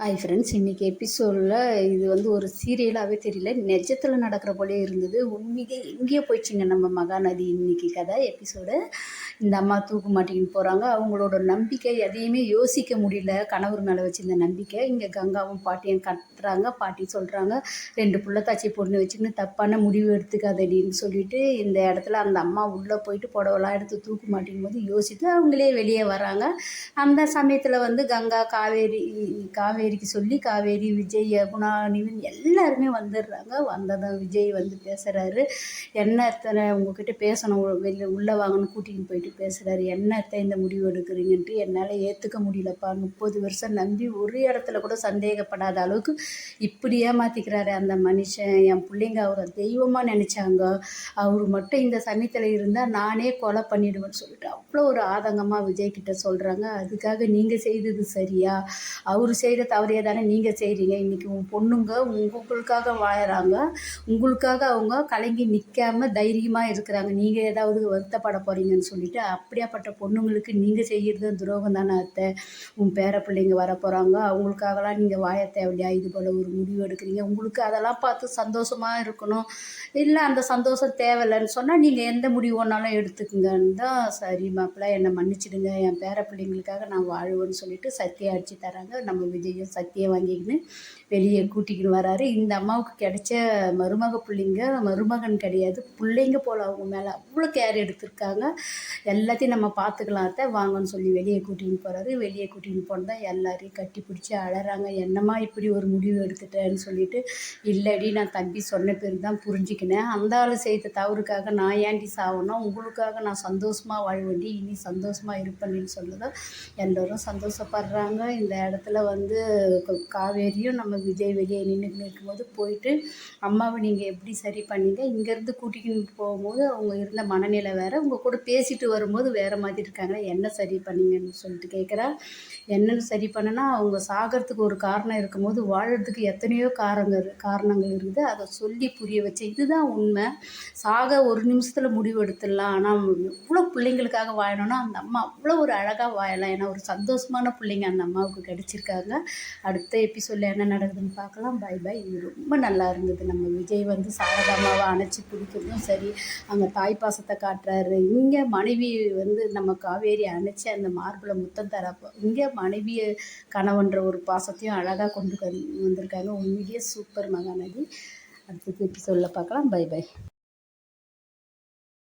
Hi friends இன்றைக்கி எபிசோடில் இது வந்து ஒரு சீரியலாகவே தெரியல. நெஜத்தில் நடக்கிற போலே இருந்தது. உண்மையே எங்கேயோ போயிடுச்சுங்க நம்ம மகாநதி இன்னைக்கு கதை எபிசோடு இந்த அம்மா தூக்கு மாட்டிக்கின்னு போகிறாங்க அவங்களோட நம்பிக்கை எதையுமே யோசிக்க முடியல. கணவர் மேலே வச்சிருந்த நம்பிக்கை. இங்கே கங்காவும் பாட்டியும் கட்டுறாங்க பாட்டி சொல்கிறாங்க ரெண்டு புள்ளத்தாச்சி பொண்ணு வச்சுக்கின்னு தப்பான முடிவு எடுத்துக்காதடின்னு சொல்லிட்டு இந்த இடத்துல அந்த அம்மா உள்ளே போயிட்டு புடவெல்லாம் எடுத்து தூக்கு மாட்டிக்கும் போது யோசித்து அவங்களே வெளியே வராங்க. அந்த சமயத்தில் வந்து கங்கா காவேரி காவேரி காவேரிக்கு சொல்லி காவேரி விஜய் குணா நிவின் எல்லாருமே வந்துடுறாங்க. வந்ததும் விஜய் வந்து பேசுகிறாரு என்ன எத்தனை உங்ககிட்ட பேசணும் வெளியில் உள்ளே வாங்கணும் கூட்டிகிட்டு போயிட்டு பேசுகிறாரு என்ன என்னத்தை இந்த முடிவு எடுக்கிறீங்கன்ட்டு என்னால் ஏற்றுக்க முடியலப்பா. முப்பது வருஷம் நம்பி ஒரு இடத்துல கூட சந்தேகப்படாத அளவுக்கு இப்படி ஏமாற்றிக்கிறாரு அந்த மனுஷன். என் பிள்ளைங்க அவரை தெய்வமாக நினச்சாங்க. அவர் மட்டும் இந்த சமயத்தில் இருந்தால் நானே கொலை பண்ணிடுவேன்னு சொல்லிட்டு அவ்வளோ ஒரு ஆதங்கமாக விஜய் கிட்ட சொல்கிறாங்க அதுக்காக நீங்கள் செய்தது சரியா? அவர் செய்கிற தவறையே தானே நீங்கள் செய்கிறீங்க இன்றைக்கி உன் பொண்ணுங்க உங்களுக்காக வாழறாங்க. உங்களுக்காக அவங்க கலங்கி நிற்காம தைரியமாக இருக்கிறாங்க. நீங்கள் ஏதாவது வருத்தப்பட போகிறீங்கன்னு சொல்லிட்டு அப்படியாப்பட்ட பொண்ணுங்களுக்கு நீங்கள் செய்கிறது துரோகம் தானே அத்தை. உன் பேர பிள்ளைங்க வர போகிறாங்க அவங்களுக்காகலாம் நீங்கள் வாழ தேவையா இது போல் ஒரு முடிவு எடுக்கிறீங்க. உங்களுக்கு அதெல்லாம் பார்த்து சந்தோஷமாக இருக்கணும். இல்லை அந்த சந்தோஷம் தேவையில்லைன்னு சொன்னால் நீங்கள் எந்த முடிவு ஒன்றாலும் எடுத்துக்குங்கன்னு தான் சரி மாப்பிள்ள என்னை மன்னிச்சிடுங்க என் பேர பிள்ளைங்களுக்காக நான் வாழ்வேன்னு சொல்லிட்டு சத்தியம் அடித்து தராங்க. நம்ம விஜயும் சத்தியம் வாங்கிக்கின்னு வெளியே கூட்டிக்கின்னு வராரு. இந்த அம்மாவுக்கு கிடைச்ச மருமக பிள்ளைங்க மருமகன் கிடையாது பிள்ளைங்க போல் அவங்க மேலே அவ்வளோ கேர் எடுத்திருக்காங்க. எல்லாத்தையும் நம்ம பார்த்துக்கலாம் அத்தை. வாங்கன்னு சொல்லி வெளியே கூட்டிகிட்டு போகிறாரு வெளியே கூட்டிகிட்டு போனதான் எல்லாரையும் கட்டி பிடிச்சி அழறாங்க. என்னம்மா இப்படி ஒரு முடிவு எடுத்துட்டேன்னு சொல்லிட்டு இல்லடி நான் தம்பி சொன்ன பேர் தான் புரிஞ்சுக்கினேன். அந்த ஆள் செய்த தவறுக்காக நான் ஏண்டி சாவணும் உங்களுக்காக நான் சந்தோஷமாக வாழ நீ இனி சந்தோஷமாக இருப்பேன்னு சொல்லுதோ. எல்லோரும் சந்தோஷப்படுறாங்க. இந்த இடத்துல வந்து காவேரியும் நம்ம விஜய் வெளியே நின்றுக்கின்னு இருக்கும்போது போயிட்டு அம்மாவை நீங்கள் எப்படி சரி பண்ணீங்க? இங்கேருந்து கூட்டிக்கிட்டு போகும்போது அவங்க இருந்த மனநிலை வேறு. உங்கள் கூட பேசிட்டு வரும்போது வேறு மாதிரி இருக்காங்க என்ன சரி பண்ணீங்கன்னு சொல்லிட்டு கேட்குறா என்னென்னு சரி பண்ணனா அவங்க சாகிறதுக்கு ஒரு காரணம் இருக்கும்போது வாழறதுக்கு எத்தனையோ காரணங்கள் காரணங்கள் இருக்குது. அதை சொல்லி புரிய வச்சு இதுதான் உண்மை. சாக ஒரு நிமிஷத்தில் முடிவு எடுத்துடலாம். ஆனால் இவ்வளோ பிள்ளைங்களுக்காக வாழணும்னா அந்த அம்மா அவ்வளோ ஒரு அழகாக வாழலாம். ஏன்னா ஒரு சந்தோஷமான பிள்ளைங்க அந்த அம்மாவுக்கு கிடச்சிருக்காங்க. அடுத்த எபிசோடில் என்ன நடக்குதுன்னு பார்க்கலாம். பை பை இது ரொம்ப நல்லா இருந்தது. நம்ம விஜய் வந்து சாரதாமாவை அணைச்சி பிடிக்கிறதும் சரி அங்கே தாய் பாசத்தை காட்டுறாரு. இங்கே மனைவி வந்து நம்ம காவேரி அணைச்சி அந்த மார்பில் முத்தம் தரப்போ இங்கே மனைவியை கணவன்ற ஒரு பாசத்தையும் அழகாக கொண்டு வந்திருக்காங்க. உண்மையிலேயே சூப்பர் மகாநதி. அடுத்த எபிசோடில் பார்க்கலாம். By by